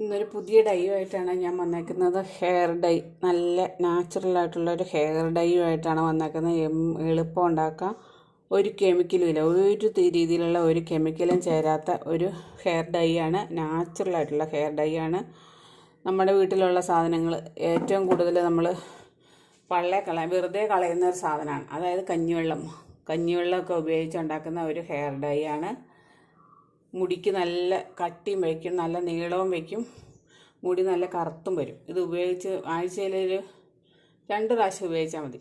ഇന്നൊരു പുതിയ ഡൈയുമായിട്ടാണ് ഞാൻ വന്നേക്കുന്നത്. ഹെയർ ഡൈ നല്ല നാച്ചുറൽ ആയിട്ടുള്ള ഒരു ഹെയർ ഡൈയുമായിട്ടാണ് വന്നേക്കുന്നത്. എളുപ്പം ഉണ്ടാക്കാം. ഒരു കെമിക്കലും ഇല്ല. ഒരു രീതിയിലുള്ള ഒരു കെമിക്കലും ചേരാത്ത ഒരു ഹെയർ ഡൈ ആണ്. നാച്ചുറൽ ആയിട്ടുള്ള ഹെയർ ഡൈ ആണ്. നമ്മുടെ വീട്ടിലുള്ള സാധനങ്ങൾ ഏറ്റവും കൂടുതൽ നമ്മൾ പള്ളെ കള വെറുതെ കളയുന്ന ഒരു സാധനമാണ്. അതായത് കഞ്ഞിവെള്ളം. കഞ്ഞിവെള്ളമൊക്കെ ഉപയോഗിച്ച് ഉണ്ടാക്കുന്ന ഒരു ഹെയർ ഡൈ ആണ്. മുടിക്ക് നല്ല കട്ടിയും വയ്ക്കും നല്ല നീളവും വയ്ക്കും മുടി നല്ല കറുത്തും വരും. ഇത് ഉപയോഗിച്ച് ആഴ്ചയിലൊരു രണ്ട് പ്രാവശ്യം ഉപയോഗിച്ചാൽ മതി.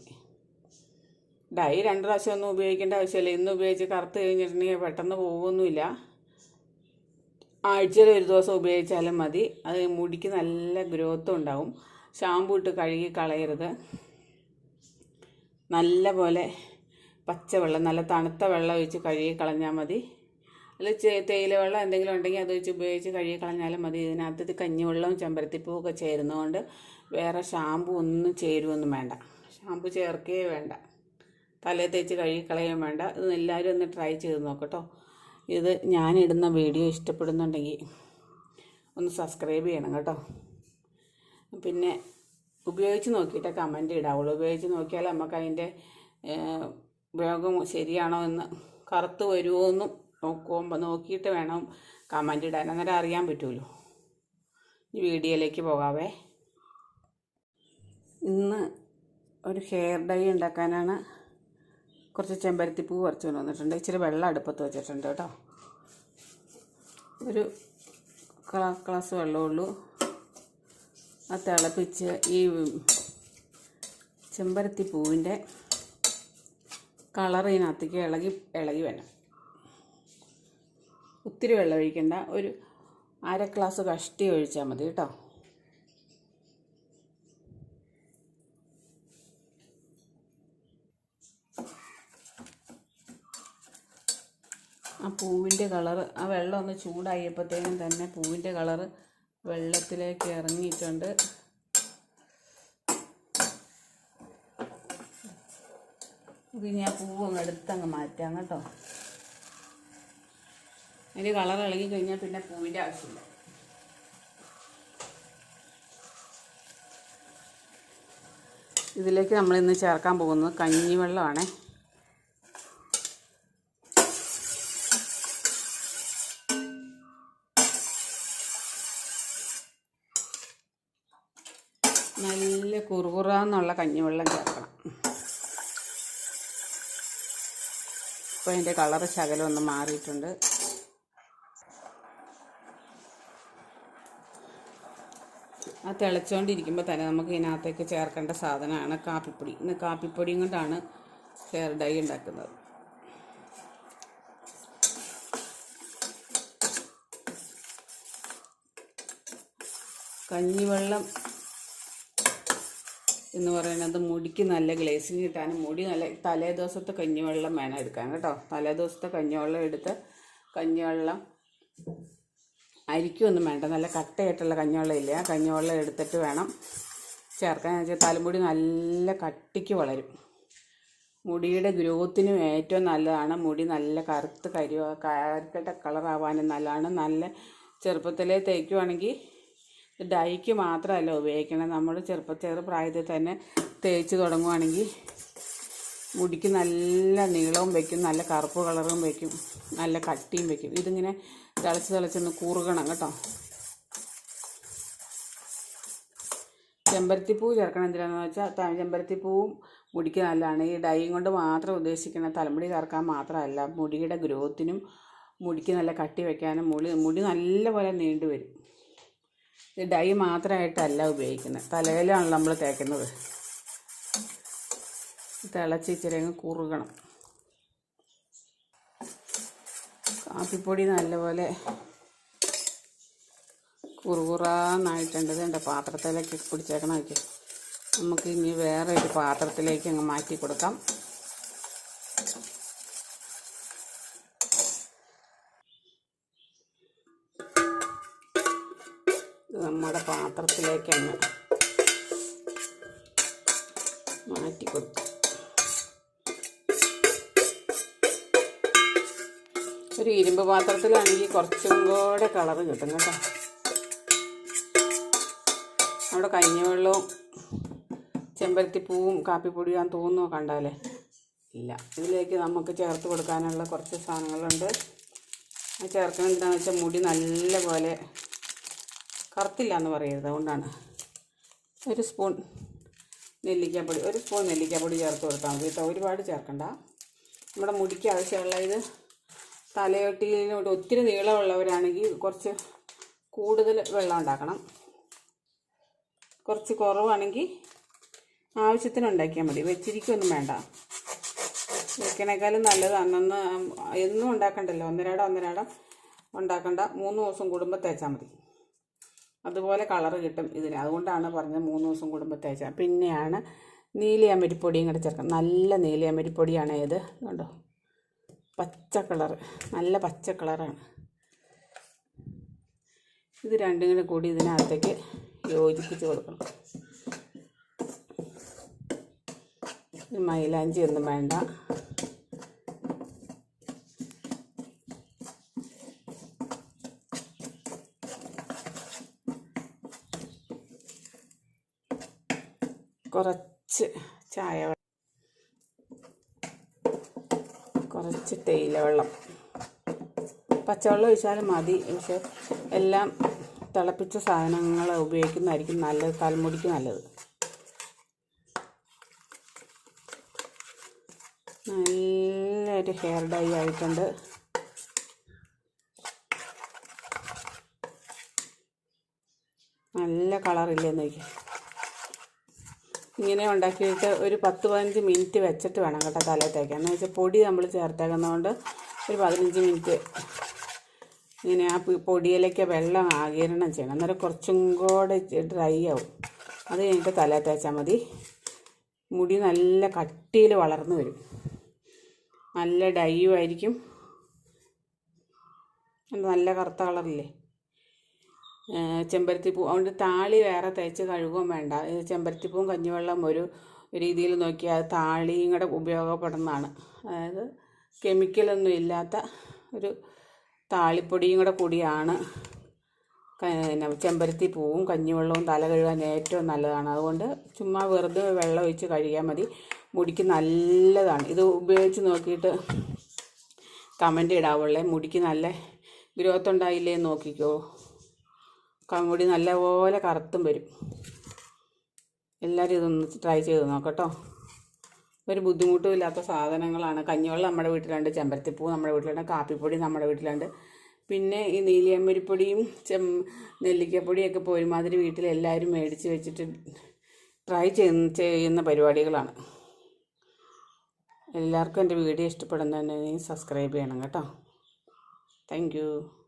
ഡൈ രണ്ട് പ്രാവശ്യം ഒന്നും ഉപയോഗിക്കേണ്ട ആവശ്യമില്ല. ഇന്ന് ഉപയോഗിച്ച് കറുത്ത് കഴിഞ്ഞിട്ടുണ്ടെങ്കിൽ പെട്ടെന്ന് പോകുമൊന്നുമില്ല ആഴ്ചയിൽ ഒരു ദിവസം ഉപയോഗിച്ചാലും മതി. അത് മുടിക്ക് നല്ല ഗ്രോത്തും ഉണ്ടാവും. ഷാമ്പു ഇട്ട് കഴുകി കളയരുത്. നല്ല പോലെ പച്ചവെള്ളം നല്ല തണുത്ത വെള്ളം ഒഴിച്ച് കഴുകി കളഞ്ഞാൽ മതി. അതിൽ തേയില വെള്ളം എന്തെങ്കിലും ഉണ്ടെങ്കിൽ അത് വെച്ച് ഉപയോഗിച്ച് കഴുകി കളഞ്ഞാലും മതി. ഇതിനകത്ത് ഇത് കഞ്ഞിവെള്ളവും ചെമ്പരത്തിപ്പൂവൊക്കെ ചേരുന്നതുകൊണ്ട് വേറെ ഷാമ്പു ഒന്നും ചേരുവൊന്നും വേണ്ട. ഷാമ്പു ചേർക്കുകയേ വേണ്ട. തലേ തേച്ച് കഴുകി കളയുകയും വേണ്ട. ഇത് എല്ലാവരും ഒന്ന് ട്രൈ ചെയ്ത് നോക്കട്ടോ. ഇത് ഞാനിടുന്ന വീഡിയോ ഇഷ്ടപ്പെടുന്നുണ്ടെങ്കിൽ ഒന്ന് സബ്സ്ക്രൈബ് ചെയ്യണം കേട്ടോ. പിന്നെ ഉപയോഗിച്ച് നോക്കിയിട്ട് കമന്റ് ഇടാവുള്ളൂ. ഉപയോഗിച്ച് നോക്കിയാൽ നമുക്ക് അതിന്റെ ഉപയോഗം ശരിയാണോ എന്ന് കറുത്ത് വരുമോ എന്നും നോക്കുമ്പോൾ നോക്കിയിട്ട് വേണം കമന്റ് ഇടാൻ. അന്നേരം അറിയാൻ പറ്റുമല്ലോ ഇനി വീഡിയോയിലേക്ക് പോകാവേ. ഇന്ന് ഒരു ഹെയർ ഡൈ ഉണ്ടാക്കാനാണ് കുറച്ച് ചെമ്പരത്തിപ്പൂ കുറച്ച് വന്നിട്ടുണ്ട്. ഇച്ചിരി വെള്ളം അടുപ്പത്ത് വെച്ചിട്ടുണ്ട് കേട്ടോ. ഒരു ഗ്ലാസ് വെള്ളമുള്ളൂ അത് തിളപ്പിച്ച് ഈ ചെമ്പരത്തി പൂവിന്റെ കളർ ഇതിനകത്തേക്ക് ഇളകി ഇളകി വേണം ഒത്തിരി വെള്ളം ഒഴിക്കണ്ട. ഒരു അര ഗ്ലാസ് കഷ്ടി ഒഴിച്ചാൽ മതി കേട്ടോ. ആ പൂവിന്റെ കളറ് ആ വെള്ളം ഒന്ന് ചൂടായപ്പോഴത്തേനും തന്നെ പൂവിന്റെ കളറ് വെള്ളത്തിലേക്ക് ഇറങ്ങിയിട്ടുണ്ട്. ഇനി ആ പൂവ് അങ്ങ് എടുത്തങ്ങ് മാറ്റാം കേട്ടോ. അതിന്റെ കളർ ഇളകി കഴിഞ്ഞാൽ പിന്നെ പൂവിന്റെ ആവശ്യമില്ല. ഇതിലേക്ക് നമ്മൾ ഇന്ന് ചേർക്കാൻ പോകുന്നത് കഞ്ഞിവെള്ളമാണ്. നല്ല കുറുകുറാന്നുള്ള കഞ്ഞിവെള്ളം ചേർക്കണം. ഇപ്പോൾ അതിന്റെ കളറ് ശകലം ഒന്ന് മാറിയിട്ടുണ്ട്. ആ തിളച്ചുകൊണ്ടിരിക്കുമ്പോൾ തന്നെ നമുക്ക് ഇതിനകത്തേക്ക് ചേർക്കേണ്ട സാധനമാണ് കാപ്പിപ്പൊടി. ഇന്ന് കാപ്പിപ്പൊടിയും കൊണ്ടാണ് ഹെയർ ഡൈ ഉണ്ടാക്കുന്നത്. കഞ്ഞിവെള്ളം എന്ന് പറയുന്നത് മുടിക്ക് നല്ല ഗ്ലേസിങ് കിട്ടാനും മുടി നല്ല തലേ ദിവസത്തെ കഞ്ഞിവെള്ളം വേണം എടുക്കാൻ കേട്ടോ. തലേ ദിവസത്തെ കഞ്ഞിവെള്ളം എടുത്ത് കഞ്ഞിവെള്ളം അരിക്കൊന്നും വേണ്ട. നല്ല കട്ടയായിട്ടുള്ള കഞ്ഞിവെള്ളം ഇല്ല കഞ്ഞിവെള്ളം എടുത്തിട്ട് വേണം ചേർക്കാൻ. വെച്ചാൽ തലമുടി നല്ല കട്ടിക്ക് വളരും. മുടിയുടെ ഗ്രോത്തിനും ഏറ്റവും നല്ലതാണ്. മുടി നല്ല കറുത്ത് കരിവ കരിക്കട്ട കളറാവാനും നല്ലതാണ്. നല്ല ചെറുപ്പത്തിലേ തേക്കുവാണെങ്കിൽ ഡൈക്ക് മാത്രമല്ല ഉപയോഗിക്കണം നമ്മൾ ചെറുപ്പ ചെറു പ്രായത്തിൽ തന്നെ തേച്ച് തുടങ്ങുവാണെങ്കിൽ മുടിക്ക് നല്ല നീളവും വയ്ക്കും. നല്ല കറുപ്പ് കളറും വയ്ക്കും. നല്ല കട്ടിയും വയ്ക്കും. ഇതിങ്ങനെ തിളച്ച് തിളച്ചൊന്ന് കൂറുകണം കേട്ടോ. ചെമ്പരത്തിപ്പൂ ചേർക്കണം എന്തിനാണെന്ന് വെച്ചാൽ ചെമ്പരത്തിപ്പൂവും മുടിക്ക് നല്ലതാണ്. ഈ ഡൈയും കൊണ്ട് മാത്രം ഉദ്ദേശിക്കുന്ന തലമുടി ചേർക്കാൻ മാത്രമല്ല മുടിയുടെ ഗ്രോത്തിനും മുടിക്ക് നല്ല കട്ടി വയ്ക്കാനും മുടി മുടി നല്ലപോലെ നീണ്ടു വരും. ഇത് ഡൈ മാത്രമായിട്ടല്ല ഉപയോഗിക്കുന്നത്. തലയിലാണ് നമ്മൾ തേക്കുന്നത്. തിളച്ച് ഇച്ചിരി അങ്ങ് കുറുകണം. കാപ്പിപ്പൊടി നല്ലപോലെ കുറുകുറാന്നായിട്ടുണ്ട്. ഇതുണ്ട് പാത്രത്തിലേക്ക് പിടിച്ചേക്കണം നോക്കി നമുക്ക് ഇനി വേറെ ഒരു പാത്രത്തിലേക്ക് അങ്ങ് മാറ്റി കൊടുക്കാം. നമ്മുടെ പാത്രത്തിലേക്ക് അങ്ങ് മാറ്റി കൊടുത്തു. ഒരു ഇരുമ്പ് പാത്രത്തിലാണെങ്കിൽ കുറച്ചും കൂടെ കളറ് കിട്ടും കേട്ടോ. നമ്മുടെ കഞ്ഞിവെള്ളവും ചെമ്പരത്തിപ്പൂവും കാപ്പിപ്പൊടിയും തോന്നുമോ കണ്ടാലേ. ഇല്ല ഇതിലേക്ക് നമുക്ക് ചേർത്ത് കൊടുക്കാനുള്ള കുറച്ച് സാധനങ്ങളുണ്ട്. ചേർക്കുന്നത് എന്താണെന്ന് വെച്ചാൽ മുടി നല്ല പോലെ കറുത്തില്ല എന്ന് പറയരുത് അതുകൊണ്ടാണ്. ഒരു സ്പൂൺ നെല്ലിക്കാപ്പൊടി ഒരു സ്പൂൺ നെല്ലിക്കാപ്പൊടി ചേർത്ത് കൊടുത്താൽ മതി കേട്ടോ. ഒരുപാട് ചേർക്കണ്ട. നമ്മുടെ മുടിക്ക് ആവശ്യമുള്ള ഇത് തലയൊട്ടിയിലോട്ട് ഒത്തിരി നീളമുള്ളവരാണെങ്കിൽ കുറച്ച് കൂടുതൽ വെള്ളം ഉണ്ടാക്കണം. കുറച്ച് കുറവാണെങ്കിൽ ആവശ്യത്തിന് ഉണ്ടാക്കിയാൽ മതി. വെച്ചിരിക്കൊന്നും വേണ്ട. വെക്കണേക്കാളും നല്ലത് അന്നന്ന് എന്നും ഉണ്ടാക്കണ്ടല്ലോ. ഒന്നരാടം ഒന്നരാടം ഉണ്ടാക്കണ്ട. മൂന്ന് ദിവസം കൂടുമ്പോൾ തേച്ചാൽ മതി. അതുപോലെ കളറ് കിട്ടും ഇതിന്. അതുകൊണ്ടാണ് പറഞ്ഞത് മൂന്ന് ദിവസം കൂടുമ്പോൾ തേച്ചാൽ പിന്നെയാണ് നീലിയമരിപ്പൊടിയും കൂടെ ചേർക്കാം നല്ല നീലിയമരിപ്പൊടിയാണ് ഏത് കണ്ടോ? പച്ച കളർ നല്ല പച്ച കളറാണ്. ഇത് രണ്ടും കൂടെ കൂടി ഇതിനകത്തേക്ക് യോജിപ്പിച്ച് കൊടുക്കണം. മൈലാഞ്ചി ഒന്നും വേണ്ട. കുറച്ച് ചായ വെള്ളം കുറച്ച് തേയില വെള്ളം. പച്ചവെള്ളം ഒഴിച്ചാലും മതി. പക്ഷെ എല്ലാം തിളപ്പിച്ച സാധനങ്ങൾ ഉപയോഗിക്കുന്നതായിരിക്കും നല്ലത്. തലമുടിക്ക് നല്ലത്. നല്ലൊരു ഹെയർ ഡൈ ആയിട്ടുണ്ട്. നല്ല കളറില്ലെന്ന് നോക്കി ഇങ്ങനെ ഉണ്ടാക്കി വെച്ചാൽ ഒരു പത്ത് പതിനഞ്ച് മിനിറ്റ് വെച്ചിട്ട് വേണം കേട്ടോ തലയിൽ തേക്കാൻ എന്ന് വെച്ചാൽ പൊടി നമ്മൾ ചേർത്തേക്കുന്നതുകൊണ്ട് ഒരു പതിനഞ്ച് മിനിറ്റ് ഇങ്ങനെ ആ പൊടിയിലേക്ക് വെള്ളം ആകിരണം ചെയ്യണം. അന്നേരം കുറച്ചും കൂടെ ഡ്രൈ ആവും. അത് കഴിഞ്ഞിട്ട് തലയിൽ തേച്ചാൽ മതി. മുടി നല്ല കട്ടിയിൽ വളർന്നു വരും. നല്ല ഡൈയും ആയിരിക്കും. നല്ല കറുത്ത കളറില്ലേ? ചെമ്പരത്തിപ്പൂ. അതുകൊണ്ട് താളി വേറെ തേച്ച് കഴുകുകയും വേണ്ട. ചെമ്പരത്തിപ്പൂവും കഞ്ഞിവെള്ളം ഒരു രീതിയിൽ നോക്കിയാൽ താളിയും കൂടെ ഉപയോഗപ്പെടുന്നതാണ്. അതായത് കെമിക്കലൊന്നും ഇല്ലാത്ത ഒരു താളിപ്പൊടിയും കൂടെ കൂടിയാണ് പിന്നെ ചെമ്പരത്തി പൂവും കഞ്ഞിവെള്ളവും തല കഴുകാൻ ഏറ്റവും നല്ലതാണ്. അതുകൊണ്ട് ചുമ്മാ വെറുതെ വെള്ളം ഒഴിച്ച് കഴുകിയാൽ മതി. മുടിക്ക് നല്ലതാണ്. ഇത് ഉപയോഗിച്ച് നോക്കിയിട്ട് കമന്റ് ഇടാവുള്ളേ. മുടിക്ക് നല്ല ഗ്രോത്ത് ഉണ്ടായില്ലേ നോക്കിക്കോ. ക- കൂടി നല്ലപോലെ കറുത്തും വരും. എല്ലാവരും ഇതൊന്ന് ട്രൈ ചെയ്ത് നോക്കട്ടോ. ഒരു ബുദ്ധിമുട്ടും ഇല്ലാത്ത സാധനങ്ങളാണ്. കഞ്ഞിവെള്ളം നമ്മുടെ വീട്ടിലുണ്ട് ചെമ്പരത്തിപ്പൂ നമ്മുടെ വീട്ടിലുണ്ട് കാപ്പിപ്പൊടി നമ്മുടെ വീട്ടിലുണ്ട്. പിന്നെ ഈ നീലിയമ്മരിപ്പൊടിയും ചെം നെല്ലിക്കപ്പൊടിയൊക്കെ ഇപ്പോൾ ഒരുമാതിരി വീട്ടിൽ എല്ലാവരും മേടിച്ച് വെച്ചിട്ട് ട്രൈ ചെയ്യുന്ന പരിപാടികളാണ്. എല്ലാവർക്കും എന്റെ വീഡിയോ ഇഷ്ടപ്പെടുന്നുണ്ടെങ്കിൽ സബ്സ്ക്രൈബ് ചെയ്യണം കേട്ടോ. താങ്ക്